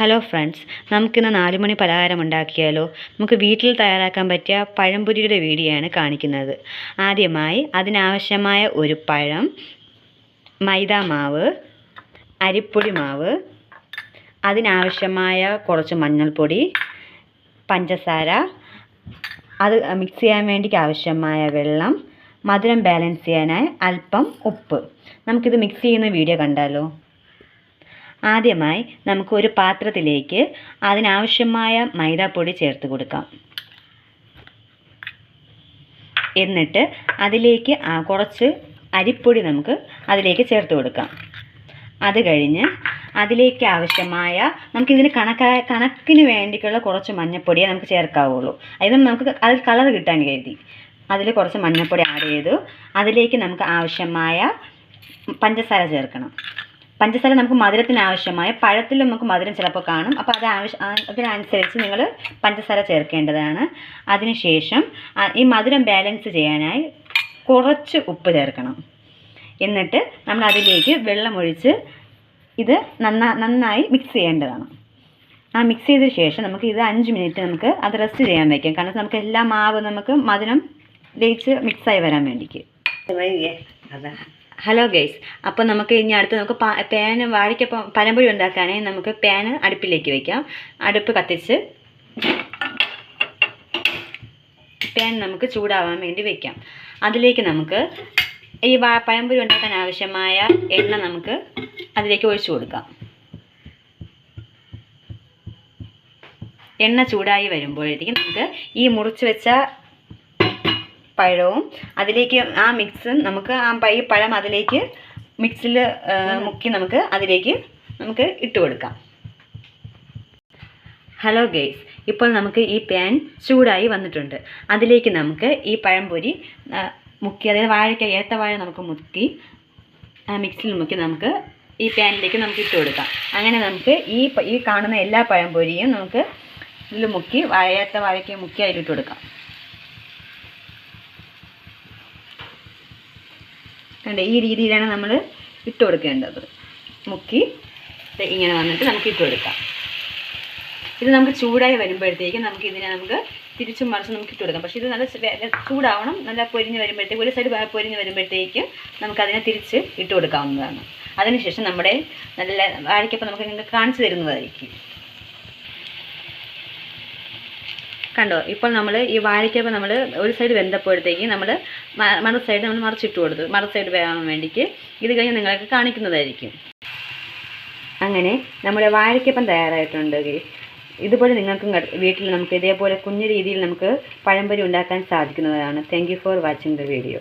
Hello friends നമുക്കിന്ന് നാല് മണി പലഹാരം ഉണ്ടാക്കിയാലോ നമുക്ക് വീട്ടിൽ തയ്യാറാക്കാൻ പറ്റിയ പഴംപൊരിയുടെ വീഡിയോയാണ് കാണിക്കുന്നത്. ആദ്യമായി അതിനാവശ്യമായ ഒരു പഴം മൈദ മാവ് അരിപ്പൊടി മാവ് അതിനാവശ്യമായ കുറച്ച് മഞ്ഞൾപ്പൊടി പഞ്ചസാര അത് മിക്സ് ചെയ്യാൻ വേണ്ടിക്ക് ആവശ്യമായ വെള്ളം മധുരം ബാലൻസ് ചെയ്യാനായി അല്പം ഉപ്പ്. നമുക്കിത് മിക്സ് ചെയ്യുന്ന വീഡിയോ കണ്ടാലോ? ആദ്യമായി നമുക്ക് ഒരു പാത്രത്തിലേക്ക് അതിനാവശ്യമായ മൈദാപ്പൊടി ചേർത്ത് കൊടുക്കാം. എന്നിട്ട് അതിലേക്ക് കുറച്ച് അരിപ്പൊടി നമുക്ക് അതിലേക്ക് ചേർത്ത് കൊടുക്കാം. അത് കഴിഞ്ഞ് അതിലേക്ക് ആവശ്യമായ നമുക്കിതിന് കണക്കായ കണക്കിന് വേണ്ടിയിട്ടുള്ള കുറച്ച് മഞ്ഞൾപ്പൊടിയെ നമുക്ക് ചേർക്കാവുള്ളൂ. അതിന് നമുക്ക് അതിൽ കളർ കിട്ടാൻ കരുതി. അതിൽ കുറച്ച് മഞ്ഞപ്പൊടി ആഡ് ചെയ്തു. അതിലേക്ക് നമുക്ക് ആവശ്യമായ പഞ്ചസാര ചേർക്കണം. പഞ്ചസാര നമുക്ക് മധുരത്തിന് ആവശ്യമായ പഴത്തിൽ നമുക്ക് മധുരം ചിലപ്പോൾ കാണും. അപ്പോൾ അത് ആവശ്യം അതിനനുസരിച്ച് നിങ്ങൾ പഞ്ചസാര ചേർക്കേണ്ടതാണ്. അതിനുശേഷം ഈ മധുരം ബാലൻസ് ചെയ്യാനായി കുറച്ച് ഉപ്പ് ചേർക്കണം. എന്നിട്ട് നമ്മൾ അതിലേക്ക് വെള്ളമൊഴിച്ച് ഇത് നന്നാ നന്നായി മിക്സ് ചെയ്യേണ്ടതാണ്. ആ മിക്സ് ചെയ്ത ശേഷം നമുക്ക് ഇത് അഞ്ച് മിനിറ്റ് നമുക്ക് അത് റെസ്റ്റ് ചെയ്യാൻ വയ്ക്കാം കാരണം നമുക്ക് എല്ലാ മാവ് നമുക്ക് മധുരം ലയിച്ച് മിക്സായി വരാൻ വേണ്ടിക്ക്. അതാ. ഹലോ ഗൈസ് അപ്പോൾ നമുക്ക് ഇനി അടുത്ത് നമുക്ക് പാന് വാഴയ്ക്കപ്പം പഴംപൊരി ഉണ്ടാക്കാനായി നമുക്ക് പാന് അടുപ്പിലേക്ക് വയ്ക്കാം അടുപ്പ് കത്തിച്ച് പാൻ നമുക്ക് ചൂടാവാൻ വേണ്ടി വയ്ക്കാം അതിലേക്ക് നമുക്ക് ഈ പഴംപൊരി ഉണ്ടാക്കാൻ ആവശ്യമായ എണ്ണ നമുക്ക് അതിലേക്ക് ഒഴിച്ചു കൊടുക്കാം. എണ്ണ ചൂടായി വരുമ്പോഴത്തേക്കും നമുക്ക് ഈ മുറിച്ച് വെച്ച പഴവും അതിലേക്ക് ആ മിക്സ് നമുക്ക് ആ പൈ പഴം അതിലേക്ക് മിക്സിൽ മുക്കി നമുക്ക് അതിലേക്ക് നമുക്ക് ഇട്ട് കൊടുക്കാം. ഹലോ ഗെയ്സ് ഇപ്പോൾ നമുക്ക് ഈ പാൻ ചൂടായി വന്നിട്ടുണ്ട്. അതിലേക്ക് നമുക്ക് ഈ പഴംപൊരി മുക്കി അതായത് വാഴയ്ക്ക ഏത്ത വാഴ നമുക്ക് മുക്കി ആ മിക്സിയിൽ മുക്കി നമുക്ക് ഈ പാനിലേക്ക് നമുക്ക് ഇട്ട് കൊടുക്കാം. അങ്ങനെ നമുക്ക് ഈ ഈ കാണുന്ന എല്ലാ പഴംപൊരിയും നമുക്ക് ഇതിൽ മുക്കി വാഴ ഏത്ത വാഴയ്ക്ക് മുക്കി അതിലിട്ട് കൊടുക്കാം. കണ്ടേ ഈ രീതിയിലാണ് നമ്മൾ ഇട്ട് കൊടുക്കേണ്ടത്. മുക്കി ഇങ്ങനെ വന്നിട്ട് നമുക്ക് ഇട്ട് കൊടുക്കാം. ഇത് നമുക്ക് ചൂടായി വരുമ്പോഴത്തേക്കും നമുക്ക് ഇതിനെ നമുക്ക് തിരിച്ചും മറിച്ചും നമുക്ക് ഇട്ട് കൊടുക്കാം. പക്ഷേ ഇത് നല്ല ചൂടാവണം നല്ല പൊരിഞ്ഞ് വരുമ്പോഴത്തേക്ക് ഒരു സൈഡ് പൊരിഞ്ഞ് വരുമ്പോഴത്തേക്കും നമുക്കതിനെ തിരിച്ച് ഇട്ട് കൊടുക്കാവുന്നതാണ്. അതിനുശേഷം നമ്മുടെ നല്ല വാഴയ്ക്കപ്പം നമുക്ക് കാണിച്ചു തരുന്നതായിരിക്കും. കണ്ടോ? ഇപ്പോൾ നമ്മൾ ഈ വാഴയ്ക്കപ്പം നമ്മൾ ഒരു സൈഡ് വെന്തപ്പോഴത്തേക്ക് നമ്മൾ മറു സൈഡ് നമ്മൾ മറിച്ചിട്ട് കൊടുത്തു. മറു സൈഡ് വേവാൻ വേണ്ടിയിട്ട് ഇത് കഴിഞ്ഞ് നിങ്ങൾക്ക് കാണിക്കുന്നതായിരിക്കും. അങ്ങനെ നമ്മുടെ വാഴയ്ക്കപ്പം തയ്യാറായിട്ടുണ്ട്. ഇതുപോലെ നിങ്ങൾക്കും വീട്ടിൽ നമുക്ക് ഇതേപോലെ കുഞ്ഞു രീതിയിൽ നമുക്ക് പഴംപൊരി ഉണ്ടാക്കാൻ സാധിക്കുന്നതാണ്. Thank for watching the video